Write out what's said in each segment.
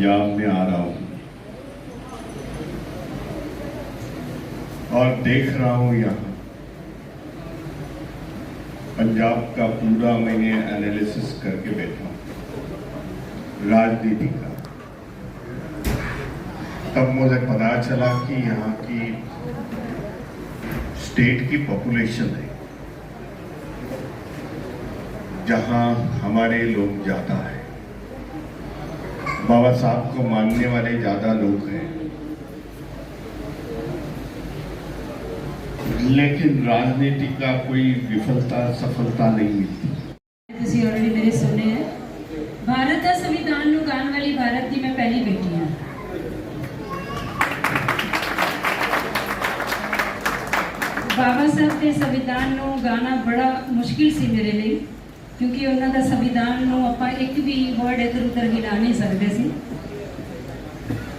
پنجاب میں آ رہا ہوں اور دیکھ رہا ہوں یہاں۔ پنجاب کا پورا میں نے انیلیسس کر کے بیٹھا ہوں۔ راجنیتی کا۔ تب مجھے پتا چلا کہ یہاں کی اسٹیٹ کی پاپولیشن ہے۔ جہاں ہمارے لوگ جاتا ہے بابا صاحب کو ماننے والے زیادہ لوگ ہیں۔ لیکن راجنیتی کا کوئی وفلتا، سفلتا نہیں ملتی۔ ਤੁਸੀਂ ਆਲਰੇਡੀ ਮੇਰੇ ਸੁਣੇ ਹੈ ਭਾਰਤ ਦਾ ਸੰਵਿਧਾਨ ਨੂੰ ਗਾਣ ਵਾਲੀ ਭਾਰਤ ਦੀ ਮੈਂ ਪਹਿਲੀ ਬੇਟੀ ਹਾਂ। ਬਾਬਾ ਸਾਹਿਬ ਦੇ ਸੰਵਿਧਾਨ ਨੂੰ ਗਾਣਾ ਕਿਉਂਕਿ ਉਹਨਾਂ ਦਾ ਸੰਵਿਧਾਨ ਨੂੰ ਆਪਾਂ ਇੱਕ ਵੀ ਵਰਡ ਇੱਧਰ ਉੱਧਰ ਹਿਲਾ ਨਹੀਂ ਸਕਦੇ ਸੀ।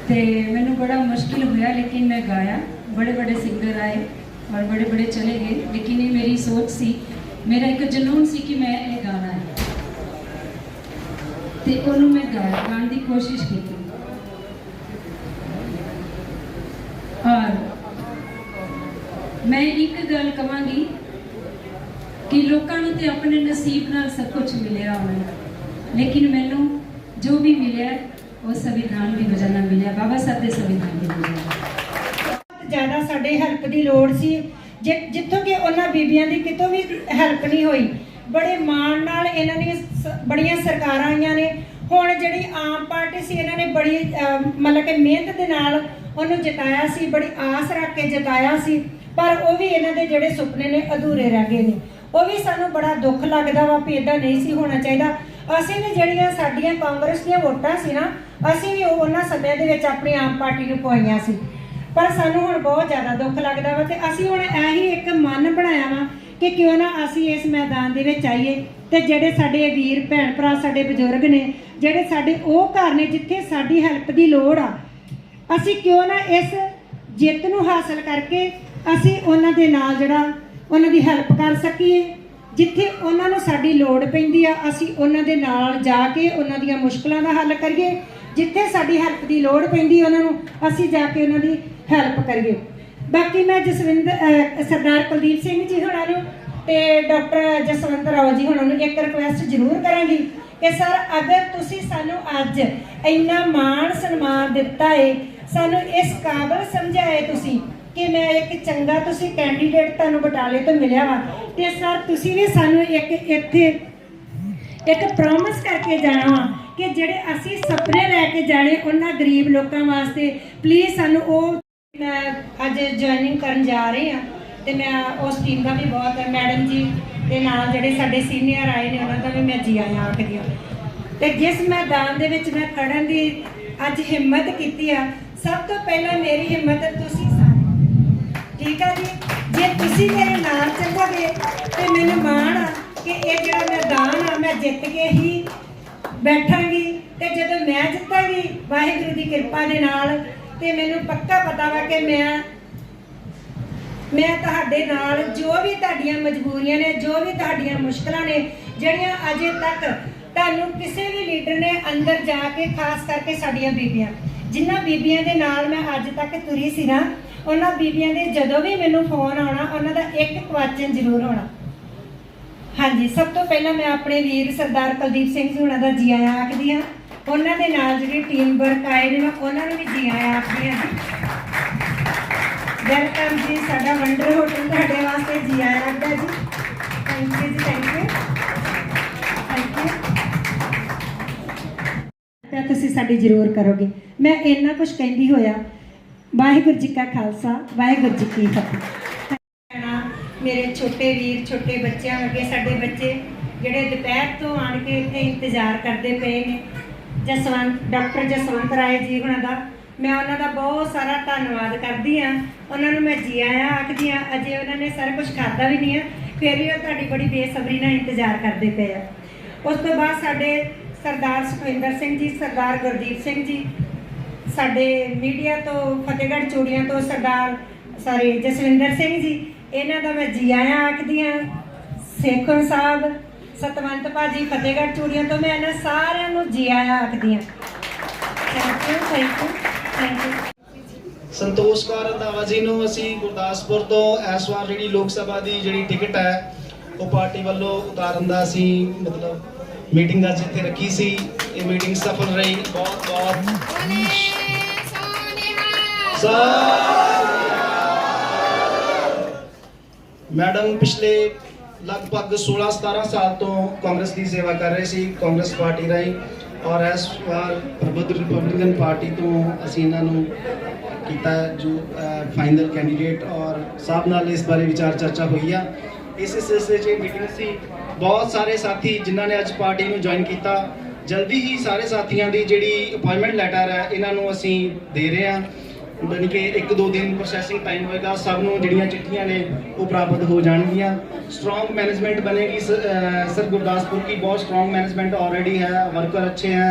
ਤੇ ਮੈਨੂੰ ਬੜਾ ਮੁਸ਼ਕਿਲ ਹੋਇਆ, ਲੇਕਿਨ ਮੈਂ ਗਾਇਆ। ਬੜੇ ਬੜੇ ਸਿੰਗਰ ਆਏ ਔਰ ਬੜੇ ਬੜੇ ਚਲੇ ਗਏ। ਲੇਕਿਨ ਇਹ ਮੇਰੀ ਸੋਚ ਸੀ, ਮੇਰਾ ਇੱਕ ਜਨੂਨ ਸੀ ਕਿ ਮੈਂ ਇਹ ਗਾਣਾ ਹੈ। ਤੇ ਉਹਨੂੰ ਮੈਂ ਗਾਇਆ, ਗਾਉਣ ਦੀ ਕੋਸ਼ਿਸ਼ ਕੀਤੀ। ਔਰ ਮੈਂ ਇੱਕ ਗੱਲ ਕਵਾਂਗੀ ਕਿ ਲੋਕਾਂ ਨੂੰ ਤੇ ਆਪਣੇ ਨਸੀਬ ਨਾਲ ਸਭ ਕੁਝ ਮਿਲਿਆ ਹੋਣਾ ਲੇਕਿਨ ਮੈਨੂੰ ਜੋ ਵੀ ਮਿਲਿਆ, ਉਹ ਸੰਵਿਧਾਨ ਦੀ ਵਜ੍ਹਾ ਨਾਲ ਮਿਲਿਆ। ਬਾਬਾ ਸਾਹਿਬ ਦੇ ਸੰਵਿਧਾਨ ਦੀ ਵਜ੍ਹਾ ਬਹੁਤ ਜ਼ਿਆਦਾ ਸਾਡੇ ਹੈਲਪ ਦੀ ਲੋੜ ਸੀ। ਜਿ- ਜਿੱਥੋਂ ਕਿ ਉਹਨਾਂ ਬੀਬੀਆਂ ਦੀ ਕਿਤੋਂ ਵੀ ਹੈਲਪ ਨਹੀਂ ਹੋਈ। ਬੜੇ ਮਾਣ ਨਾਲ ਇਹਨਾਂ ਦੀਆਂ ਸ- ਬੜੀਆਂ ਸਰਕਾਰਾਂ ਆਈਆਂ ਨੇ। ਹੁਣ ਜਿਹੜੀ ਆਮ ਪਾਰਟੀ ਸੀ, ਇਹਨਾਂ ਨੇ ਬੜੀ ਮਤਲਬ ਕਿ ਮਿਹਨਤ ਦੇ ਨਾਲ ਉਹਨੂੰ ਜਿਤਾਇਆ ਸੀ, ਬੜੀ ਆਸ ਰੱਖ ਕੇ ਜਿਤਾਇਆ ਸੀ। ਪਰ ਉਹ ਵੀ ਇਹਨਾਂ ਦੇ ਜਿਹੜੇ ਸੁਪਨੇ ਨੇ, ਅਧੂਰੇ ਰਹਿ ਗਏ ਨੇ। ਉਹ ਵੀ ਸਾਨੂੰ ਬੜਾ ਦੁੱਖ ਲੱਗਦਾ ਵਾ ਵੀ ਇਦਾਂ ਨਹੀਂ ਸੀ ਹੋਣਾ ਚਾਹੀਦਾ। ਅਸੀਂ ਵੀ ਜਿਹੜੀਆਂ ਸਾਡੀਆਂ ਕਾਂਗਰਸ ਦੀਆਂ ਵੋਟਾਂ ਸੀ ਨਾ, ਅਸੀਂ ਵੀ ਉਹਨਾਂ ਸਮਿਆਂ ਦੇ ਵਿੱਚ ਆਪਣੀ ਆਮ ਪਾਰਟੀ ਨੂੰ ਪਵਾਈਆਂ ਸੀ। ਪਰ ਸਾਨੂੰ ਹੁਣ ਬਹੁਤ ਜ਼ਿਆਦਾ ਦੁੱਖ ਲੱਗਦਾ ਵਾ ਤੇ ਅਸੀਂ ਹੁਣ ਇਹੀ ਇੱਕ ਮਨ ਬਣਾਇਆ ਵਾ ਕਿ ਕਿਉਂ ਨਾ ਅਸੀਂ ਇਸ ਮੈਦਾਨ ਦੇ ਵਿੱਚ ਆਈਏ ਤੇ ਜਿਹੜੇ ਸਾਡੇ ਵੀਰ ਭੈਣ ਭਰਾ ਸਾਡੇ ਬਜ਼ੁਰਗ ਨੇ, ਜਿਹੜੇ ਸਾਡੇ ਉਹ ਘਰ ਨੇ ਜਿੱਥੇ ਸਾਡੀ ਹੈਲਪ ਦੀ ਲੋੜ ਆ, ਅਸੀਂ ਕਿਉਂ ਨਾ ਇਸ ਜਿੱਤ ਨੂੰ ਹਾਸਲ ਕਰਕੇ ਅਸੀਂ ਉਹਨਾਂ ਦੇ ਨਾਲ ਜਿਹੜਾ ਉਹਨਾਂ ਦੀ ਹੈਲਪ ਕਰ ਸਕੀਏ। ਜਿੱਥੇ ਉਹਨਾਂ ਨੂੰ ਸਾਡੀ ਲੋੜ ਪੈਂਦੀ ਆ, ਅਸੀਂ ਉਹਨਾਂ ਦੇ ਨਾਲ ਜਾ ਕੇ ਉਹਨਾਂ ਦੀਆਂ ਮੁਸ਼ਕਲਾਂ ਦਾ ਹੱਲ ਕਰੀਏ। ਜਿੱਥੇ ਸਾਡੀ ਹੈਲਪ ਦੀ ਲੋੜ ਪੈਂਦੀ ਉਹਨਾਂ ਨੂੰ, ਅਸੀਂ ਜਾ ਕੇ ਉਹਨਾਂ ਦੀ ਹੈਲਪ ਕਰੀਏ। ਬਾਕੀ ਮੈਂ ਜਸਵਿੰਦਰ ਸਰਦਾਰ ਕੁਲਦੀਪ ਸਿੰਘ ਜੀ ਹੋਣਾ ਨੂੰ ਤੇ ਡਾਕਟਰ ਜਸਵੰਤ ਰਾਓ ਜੀ ਹੋਣਾ ਨੂੰ ਇੱਕ ਰਿਕੁਐਸਟ ਜ਼ਰੂਰ ਕਰਾਂਗੀ ਕਿ, ਸਰ, ਅਗਰ ਤੁਸੀਂ ਸਾਨੂੰ ਅੱਜ ਇੰਨਾ ਮਾਣ ਸਨਮਾਨ ਦਿੱਤਾ ਏ, ਸਾਨੂੰ ਇਸ ਕਾਬਲ ਸਮਝਾਏ ਤੁਸੀਂ ਕਿ ਮੈਂ ਇੱਕ ਚੰਗਾ ਤੁਸੀਂ ਕੈਂਡੀਡੇਟ ਤੁਹਾਨੂੰ ਬਟਾਲੇ ਤੋਂ ਮਿਲਿਆ ਵਾ। ਤੇ ਸਰ, ਤੁਸੀਂ ਵੀ ਸਾਨੂੰ ਇੱਕ ਇੱਥੇ ਇੱਕ ਪ੍ਰੋਮਿਸ ਕਰਕੇ ਜਾਣਾ ਵਾ ਕਿ ਜਿਹੜੇ ਅਸੀਂ ਸੁਪਨੇ ਲੈ ਕੇ ਜਾਣੇ ਉਹਨਾਂ ਗਰੀਬ ਲੋਕਾਂ ਵਾਸਤੇ ਪਲੀਜ਼ ਸਾਨੂੰ ਉਹ ਮੈਂ ਅੱਜ ਜੁਆਇਨਿੰਗ ਕਰਨ ਜਾ ਰਹੇ ਹਾਂ ਤੇ ਮੈਂ ਉਸ ਟੀਮ ਦਾ ਵੀ ਬਹੁਤ ਮੈਡਮ ਜੀ ਦੇ ਨਾਲ ਜਿਹੜੇ ਸਾਡੇ ਸੀਨੀਅਰ ਆਏ ਨੇ, ਉਹਨਾਂ ਦਾ ਵੀ ਮੈਂ ਜੀ ਆਇਆਂ ਆਖਦੀ ਹਾਂ। ਤੇ ਜਿਸ ਮੈਦਾਨ ਦੇ ਵਿੱਚ ਮੈਂ ਖੜਨ ਦੀ ਅੱਜ ਹਿੰਮਤ ਕੀਤੀ ਆ, ਸਭ ਤੋਂ ਪਹਿਲਾਂ ਮੇਰੀ ਹਿੰਮਤ ਤੁਸੀਂ ਠੀਕ ਆ ਜੀ? ਜੇ ਤੁਸੀਂ ਮੇਰੇ ਨਾਲ ਚੱਲੋਗੇ ਤੇ ਮੈਨੂੰ ਮਾਣ ਆ ਕਿ ਇਹ ਜਿਹੜਾ ਮੈਦਾਨ ਆ, ਮੈਂ ਜਿੱਤ ਕੇ ਹੀ ਬੈਠਾਂਗੀ ਤੇ ਜਦੋਂ ਮੈਂ ਜਿੱਤਾਂਗੀ, ਵਾਹਿਗੁਰੂ ਦੀ ਕਿਰਪਾ ਦੇ ਨਾਲ ਤੇ ਮੈਨੂੰ ਪੱਕਾ ਪਤਾ ਵਾ ਕਿ ਮੈਂ ਮੈਂ ਤੁਹਾਡੇ ਨਾਲ ਜੋ ਵੀ ਤੁਹਾਡੀਆਂ ਮਜਬੂਰੀਆਂ ਨੇ, ਜੋ ਵੀ ਤੁਹਾਡੀਆਂ ਮੁਸ਼ਕਲਾਂ ਨੇ, ਜਿਹੜੀਆਂ ਅਜੇ ਤੱਕ ਤੁਹਾਨੂੰ ਕਿਸੇ ਵੀ ਲੀਡਰ ਨੇ ਅੰਦਰ ਜਾ ਕੇ ਖਾਸ ਕਰਕੇ ਸਾਡੀਆਂ ਬੀਬੀਆਂ, ਜਿਨ੍ਹਾਂ ਬੀਬੀਆਂ ਦੇ ਨਾਲ ਮੈਂ ਅੱਜ ਤੱਕ ਤੁਰੀ ਸੀ ਨਾ ਉਹਨਾਂ ਬੀਬੀਆਂ ਦੇ ਜਦੋਂ ਵੀ ਮੈਨੂੰ ਫੋਨ ਆਉਣਾ, ਉਹਨਾਂ ਦਾ ਇੱਕ ਕੁਐਸਚਨ ਜ਼ਰੂਰ ਹੋਣਾ। ਹਾਂਜੀ, ਸਭ ਤੋਂ ਪਹਿਲਾਂ ਮੈਂ ਆਪਣੇ ਵੀਰ ਸਰਦਾਰ ਕੁਲਦੀਪ ਸਿੰਘ ਜੀ ਉਹਨਾਂ ਦਾ ਜੀ ਆਇਆਂ ਆਖਦੀ ਹਾਂ। ਉਹਨਾਂ ਦੇ ਨਾਲ ਜਿਹੜੀ ਟੀਮ ਵਰਕ ਆਏ ਨੇ, ਮੈਂ ਉਹਨਾਂ ਨੂੰ ਵੀ ਜੀ ਆਇਆਂ ਆਖਦੀ ਹਾਂ। ਵੈਲਕਮ ਜੀ, ਸਾਡਾ ਵੰਡਰ ਹੋਟਲ ਤੁਹਾਡੇ ਵਾਸਤੇ ਜੀ ਆਇਆਂ ਆਖਦਾ ਜੀ। ਥੈਂਕ ਯੂ ਜੀ ਥੈਂਕ ਯੂ ਥੈਂਕ ਯੂ ਤਾਂ ਤੁਸੀਂ ਸਾਡੀ ਜ਼ਰੂਰ ਕਰੋਗੇ। ਮੈਂ ਇੰਨਾ ਕੁਝ ਕਹਿੰਦੀ ਹੋਇਆ ਵਾਹਿਗੁਰੂ ਜੀ ਕਾ ਖਾਲਸਾ ਵਾਹਿਗੁਰੂ ਜੀ ਕੀ ਫਤਿਹ। ਭੈਣਾਂ, ਮੇਰੇ ਛੋਟੇ ਵੀਰ ਛੋਟੇ ਬੱਚਿਆਂ ਵਰਗੇ ਸਾਡੇ ਬੱਚੇ ਜਿਹੜੇ ਦੁਪਹਿਰ ਤੋਂ ਆਣ ਕੇ ਇੱਥੇ ਇੰਤਜ਼ਾਰ ਕਰਦੇ ਪਏ ਨੇ ਜਸਵੰਤ ਡਾਕਟਰ ਜਸਵੰਤ ਰਾਏ ਜੀ ਉਹਨਾਂ ਦਾ। ਮੈਂ ਉਹਨਾਂ ਦਾ ਬਹੁਤ ਸਾਰਾ ਧੰਨਵਾਦ ਕਰਦੀ ਆ ਉਹਨਾਂ ਨੂੰ ਮੈਂ ਜੀ ਆਇਆਂ ਆਖਦੀ ਆ ਅਜੇ ਉਹਨਾਂ ਨੇ ਸਾਰਾ ਕੁਝ ਖਾਦਾ ਵੀ ਨਹੀਂ ਆ ਫਿਰ ਵੀ ਉਹ ਤੁਹਾਡੀ ਬੜੀ ਬੇਸਬਰੀ ਨਾਲ ਇੰਤਜ਼ਾਰ ਕਰਦੇ ਪਏ ਆ। ਉਸ ਤੋਂ ਬਾਅਦ ਸਾਡੇ ਸਰਦਾਰ ਸੁਖਵਿੰਦਰ ਸਿੰਘ ਜੀ ਸਰਦਾਰ ਗੁਰਦੀਪ ਸਿੰਘ ਜੀ ਸਾਡੇ ਮੀਡੀਆ ਤੋਂ, ਫਤਿਹਗੜ੍ਹ ਚੂੜੀਆਂ ਤੋਂ ਸਰਦਾਰ ਸਾਰੇ ਜਸਵਿੰਦਰ ਸਿੰਘ ਜੀ, ਇਹਨਾਂ ਦਾ ਮੈਂ ਜੀ ਆਇਆਂ ਆਖਦੀ ਹਾਂ ਸੇਖੋਂ ਸਾਹਿਬ, ਸਤਵੰਤ ਭਾਜੀ, ਫਤਿਹਗੜ੍ਹ ਚੂੜੀਆਂ ਤੋਂ ਮੈਂ ਇਹਨਾਂ ਸਾਰਿਆਂ ਨੂੰ ਜੀ ਆਇਆਂ ਆਖਦੀ ਹਾਂ thank you thank you thank you Santosh Kaur Randhawa ji ਨੂੰ ਅਸੀਂ ਗੁਰਦਾਸਪੁਰ ਤੋਂ ਇਸ ਵਾਰ ਜਿਹੜੀ ਲੋਕ ਸਭਾ ਦੀ ਜਿਹੜੀ ਟਿਕਟ ਹੈ, ਉਹ ਪਾਰਟੀ ਵੱਲੋਂ ਉਤਾਰਨ ਦਾ ਅਸੀਂ ਮਤਲਬ ਮੀਟਿੰਗ ਅੱਜ ਇੱਥੇ ਰੱਖੀ ਸੀ, ਇਹ ਮੀਟਿੰਗ ਸਫਲ ਰਹੀ। ਬਹੁਤ ਬਹੁਤ। ਮੈਡਮ, ਪਿਛਲੇ ਲਗਭਗ 16 17 ਸਾਲ ਤੋਂ ਕਾਂਗਰਸ ਦੀ ਸੇਵਾ ਕਰ ਰਹੇ ਸੀ, ਕਾਂਗਰਸ ਪਾਰਟੀ ਰਾਹੀਂ। ਔਰ ਇਸ ਵਾਰ ਪ੍ਰਬੁੱਧ ਰਿਪਬਲਿਕਨ ਪਾਰਟੀ ਤੋਂ ਅਸੀਂ ਇਹਨਾਂ ਨੂੰ ਕੀਤਾ ਜੋ ਫਾਈਨਲ ਕੈਂਡੀਡੇਟ ਔਰ ਸਾਹਿਬ ਨਾਲ ਇਸ ਬਾਰੇ ਵਿਚਾਰ ਚਰਚਾ ਹੋਈ ਆ। ਇਸ ਸਿਲਸਿਲੇ 'ਚ ਮੀਟਿੰਗ ਸੀ। ਬਹੁਤ ਸਾਰੇ ਸਾਥੀ ਜਿਨ੍ਹਾਂ ਨੇ ਅੱਜ ਪਾਰਟੀ ਨੂੰ ਜੁਆਇਨ ਕੀਤਾ, ਜਲਦੀ ਹੀ ਸਾਰੇ ਸਾਥੀਆਂ ਦੀ ਜਿਹੜੀ ਅਪਾਇੰਟਮੈਂਟ ਲੈਟਰ ਹੈ, ਇਹਨਾਂ ਨੂੰ ਅਸੀਂ ਦੇ ਰਹੇ ਹਾਂ। ਯਾਨੀ ਕਿ ਇੱਕ ਦੋ ਦਿਨ ਪ੍ਰੋਸੈਸਿੰਗ ਟਾਈਮ ਹੋਏਗਾ ਸਭ ਨੂੰ ਜਿਹੜੀਆਂ ਚਿੱਠੀਆਂ ਨੇ ਉਹ ਪ੍ਰਾਪਤ ਹੋ ਜਾਣਗੀਆਂ ਸਟਰੋਂਗ मैनेजमेंट बनेगी सर अ, सर गुरदासपुर की बहुत स्ट्रॉन्ग मैनेजमेंट ऑलरेडी है वर्कर अच्छे हैं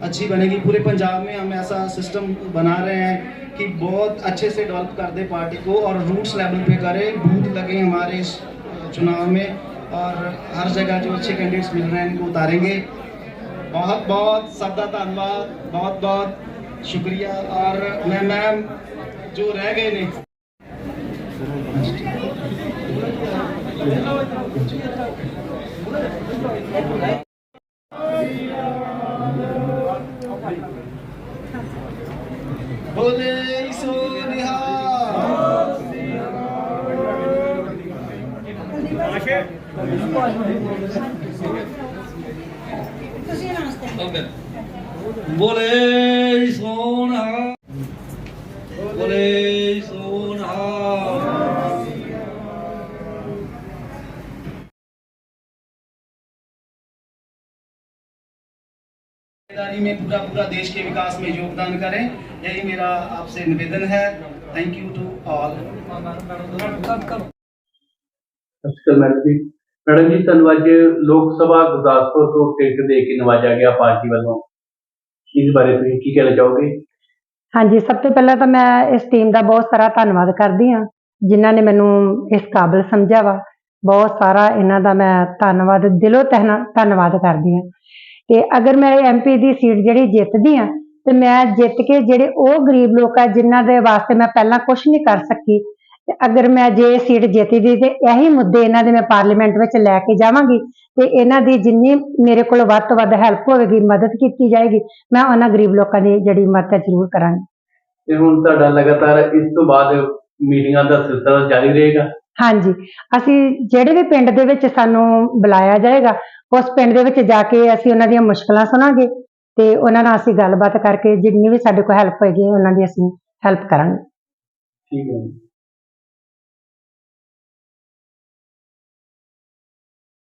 अच्छी बनेगी पूरे पंजाब में हम ऐसा सिस्टम बना रहे हैं कि बहुत अच्छे से डेवलप कर दे पार्टी को और रूट्स लेवल पे करें बूथ लगे हमारे इस अ, चुनाव में और हर जगह जो अच्छे कैंडिडेट्स मिल रहे हैं इनको उतारेंगे बहुत बहुत सबका धन्यवाद बहुत बहुत शुक्रिया और मैं मैम जो रह गए ने बोले सो निहाल بولے سونا بولے سونا۔ میں پورا پورا دیش کے وکاس میں یوگدان کریں یہی میرا آپ سے نویدن ہے۔ Thank you to all madam ਜੀ ਧੰਨਵਾਦ ਜੀ ਲੋਕ ਸਭਾ ਗੁਰਦਾਸਪੁਰ ਤੋਂ ਟਿਕਟ ਦੇ ਕੇ ਨਵਾਜਿਆ ਗਿਆ ਇਸ ਬਾਰੇ ਤੁਸੀਂ ਕੀ ਕਹਿਣਾ ਚਾਹੋਗੇ? ਹਾਂਜੀ, ਸਭ ਤੋਂ ਪਹਿਲਾਂ ਤਾਂ ਮੈਂ ਇਸ ਟੀਮ ਦਾ ਬਹੁਤ ਸਾਰਾ ਧੰਨਵਾਦ ਕਰਦੀ ਹਾਂ, ਜਿਨ੍ਹਾਂ ਨੇ ਮੈਨੂੰ ਇਸ ਕਾਬਿਲ ਸਮਝਿਆ ਵਾ। ਬਹੁਤ ਸਾਰਾ ਇਹਨਾਂ ਦਾ ਮੈਂ ਧੰਨਵਾਦ, ਦਿਲੋਂ ਤਹਿਨਾ ਧੰਨਵਾਦ ਕਰਦੀ ਹਾਂ। ਤੇ ਅਗਰ ਮੈਂ ਐਮਪੀ ਦੀ ਸੀਟ ਜਿਹੜੀ ਜਿੱਤਦੀ ਆ ਤੇ ਮੈਂ ਜਿੱਤ ਕੇ ਜਿਹੜੇ ਉਹ ਗਰੀਬ ਲੋਕ ਆ, ਜਿਨ੍ਹਾਂ ਦੇ ਵਾਸਤੇ ਮੈਂ ਪਹਿਲਾਂ ਕੁਝ ਨਹੀਂ ਕਰ ਸਕੀ ਤੇ ਅਗਰ ਮੈਂ ਜੇ ਸੀਟ ਜਿੱਤਦੀ ਤੇ ਇਹੀ ਮੁੱਦੇ ਇਹਨਾਂ ਦੇ ਮੈਂ ਪਾਰਲੀਮੈਂਟ ਵਿੱਚ ਲੈ ਕੇ ਜਾਵਾਂਗੀ ਤੇ ਇਹਨਾਂ ਦੀ ਜਿੰਨੀ ਮੇਰੇ ਕੋਲ ਵੱਧ ਤੋਂ ਵੱਧ ਹੈਲਪ ਹੋਵੇਗੀ ਮਦਦ ਕੀਤੀ ਜਾਏਗੀ ਮੈਂ ਉਹਨਾਂ ਗਰੀਬ ਲੋਕਾਂ ਦੀ ਜਿਹੜੀ ਮਦਦ ਜ਼ਰੂਰ ਕਰਾਂਗੀ। ਤੇ ਹੁਣ ਤੁਹਾਡਾ ਲਗਾਤਾਰ ਇਸ ਤੋਂ ਬਾਅਦ ਮੀਟਿੰਗਾਂ ਦਾ ਸਿਲਸਿਲਾ ਜਾਰੀ ਰਹੇਗਾ? ਹਾਂਜੀ। ਅਸੀਂ ਜਿਹੜੇ ਵੀ ਪਿੰਡ ਦੇ ਵਿੱਚ ਸਾਨੂੰ ਬੁਲਾਇਆ ਜਾਏਗਾ ਉਸ ਪਿੰਡ ਦੇ ਵਿੱਚ ਜਾ ਕੇ ਅਸੀਂ ਉਹਨਾਂ ਦੀਆਂ ਮੁਸ਼ਕਲਾਂ ਸੁਣਾਂਗੇ ਤੇ ਉਹਨਾਂ ਨਾਲ ਅਸੀਂ ਗੱਲਬਾਤ ਕਰਕੇ ਜਿੰਨੀ ਵੀ ਸਾਡੇ ਕੋਲ ਹੈਲਪ ਹੋਏਗੀ ਉਹਨਾਂ ਦੀ ਅਸੀਂ ਹੈਲਪ ਕਰਾਂਗੇ। ਠੀਕ ਹੈ